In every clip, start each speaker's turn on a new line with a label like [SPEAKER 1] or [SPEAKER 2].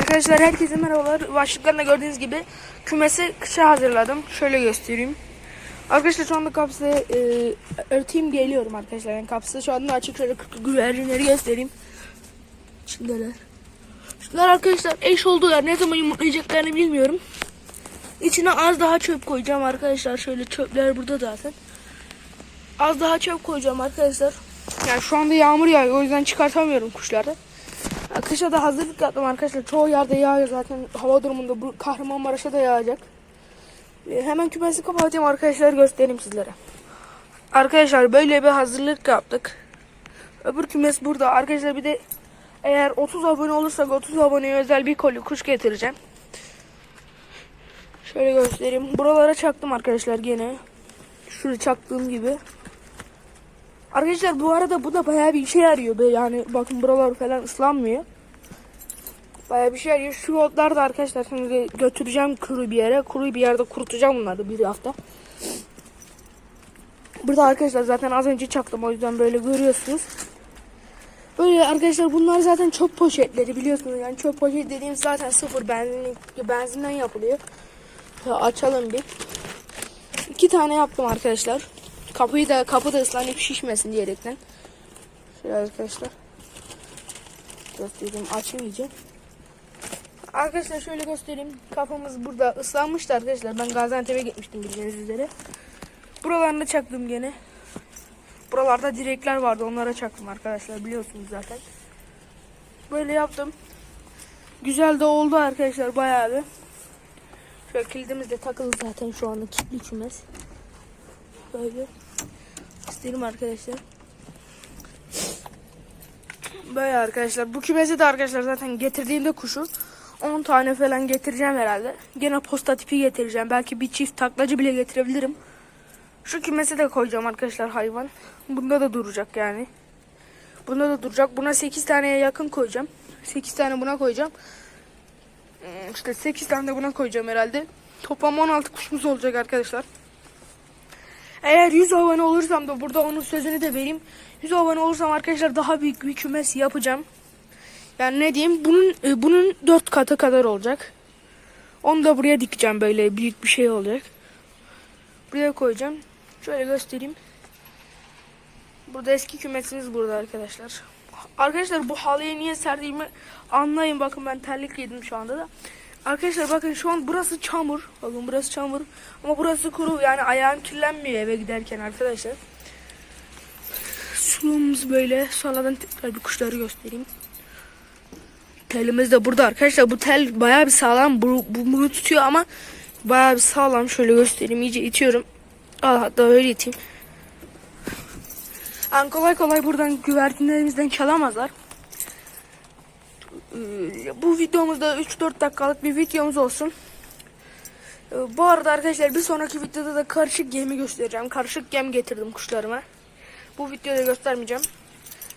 [SPEAKER 1] Arkadaşlar herkese merhabalar. Başlıklarında gördüğünüz gibi kümesi kışa hazırladım. Şöyle göstereyim. Arkadaşlar şu anda kapsı e, örteyim geliyorum arkadaşlar. Yani kapsı şu anda açık şöyle güvercinleri göstereyim. Şunlar. Şunlar arkadaşlar eş oldular. Ne zaman yumurtlayacaklarını bilmiyorum. İçine az daha çöp koyacağım arkadaşlar. Şöyle çöpler burada zaten. Az daha çöp koyacağım arkadaşlar. Yani şu anda yağmur yağıyor. O yüzden çıkartamıyorum kuşları. Kışa da hazırlık yaptım arkadaşlar. Çoğu yerde yağıyor zaten. Hava durumunda bu Kahramanmaraş'a da yağacak. Ee, hemen kümesi kapatacağım arkadaşlar göstereyim sizlere. Arkadaşlar böyle bir hazırlık yaptık. Öbür kümes burada. Arkadaşlar bir de eğer 30 abone olursak 30 aboneye özel bir koli kuş getireceğim. Şöyle göstereyim. Buralara çaktım arkadaşlar gene. Şurada çaktığım gibi. Arkadaşlar bu arada bu da bayağı bir işe yarıyor. Be. Yani bakın buralar falan ıslanmıyor. Bayağı bir şey yarıyor. Şu otlar da arkadaşlar şimdi götüreceğim kuru bir yere. Kuru bir yerde kurutacağım bunları bir hafta. Burada arkadaşlar zaten az önce çaktım o yüzden böyle görüyorsunuz. Böyle arkadaşlar bunlar zaten çöp poşetleri biliyorsunuz. Yani çöp poşet dediğimiz zaten sıfır benzin, benzinden yapılıyor. Ya açalım bir. İki tane yaptım arkadaşlar. Kapıyı da kapı da ıslanıp şişmesin diyerekten. Şöyle arkadaşlar. Göstereyim açmayacağım. Arkadaşlar şöyle göstereyim. Kapımız burada ıslanmıştı arkadaşlar. Ben Gaziantep'e gitmiştim bildiğiniz üzere. Buralarına çaktım gene. Buralarda direkler vardı. Onlara çaktım arkadaşlar. Biliyorsunuz zaten. Böyle yaptım. Güzel de oldu arkadaşlar bayağı bir. Şöyle kilidimiz de takılı zaten şu anda kilitli kümes. Böyle. İsterim arkadaşlar. Böyle arkadaşlar. Bu kümesi de arkadaşlar zaten getirdiğimde kuşu 10 tane falan getireceğim herhalde. Gene posta tipi getireceğim. Belki bir çift taklacı bile getirebilirim. Şu kümesi de koyacağım arkadaşlar hayvan. Bunda da duracak yani. Bunda da duracak. Buna 8 taneye yakın koyacağım. 8 tane buna koyacağım. Hmm, İşte 8 tane de buna koyacağım herhalde. Toplam 16 kuşumuz olacak arkadaşlar. Eğer 100 abone olursam da burada onun sözünü de vereyim. 100 abone olursam arkadaşlar daha büyük bir kümes yapacağım. Yani ne diyeyim bunun e, bunun 4 katı kadar olacak. Onu da buraya dikeceğim böyle büyük bir şey olacak. Buraya koyacağım. Şöyle göstereyim. Burada eski kümesimiz burada arkadaşlar. Arkadaşlar bu halıyı niye serdiğimi anlayın. Bakın ben terlik giydim şu anda da. Arkadaşlar bakın şu an burası çamur. Bakın burası çamur. Ama burası kuru. Yani ayağım kirlenmiyor eve giderken arkadaşlar. Suluğumuz böyle. Sonradan tekrar bir kuşları göstereyim. Telimiz de burada arkadaşlar. Bu tel bayağı bir sağlam. Bu, bu bunu tutuyor ama bayağı bir sağlam. Şöyle göstereyim. İyice itiyorum. Al hatta öyle iteyim. Yani kolay kolay buradan güvercinlerimizden çalamazlar. Bu videomuzda 3-4 dakikalık bir videomuz olsun. Ee, Bu arada arkadaşlar bir sonraki videoda da karışık gemi göstereceğim. Karışık gem getirdim kuşlarıma. Bu videoda göstermeyeceğim.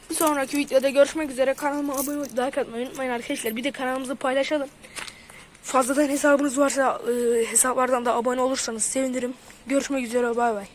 [SPEAKER 1] Bir sonraki videoda görüşmek üzere. Kanalıma abone olup like atmayı unutmayın arkadaşlar. Bir de kanalımızı paylaşalım. Fazladan hesabınız varsa e, hesaplardan da abone olursanız sevinirim. Görüşmek üzere bay bay.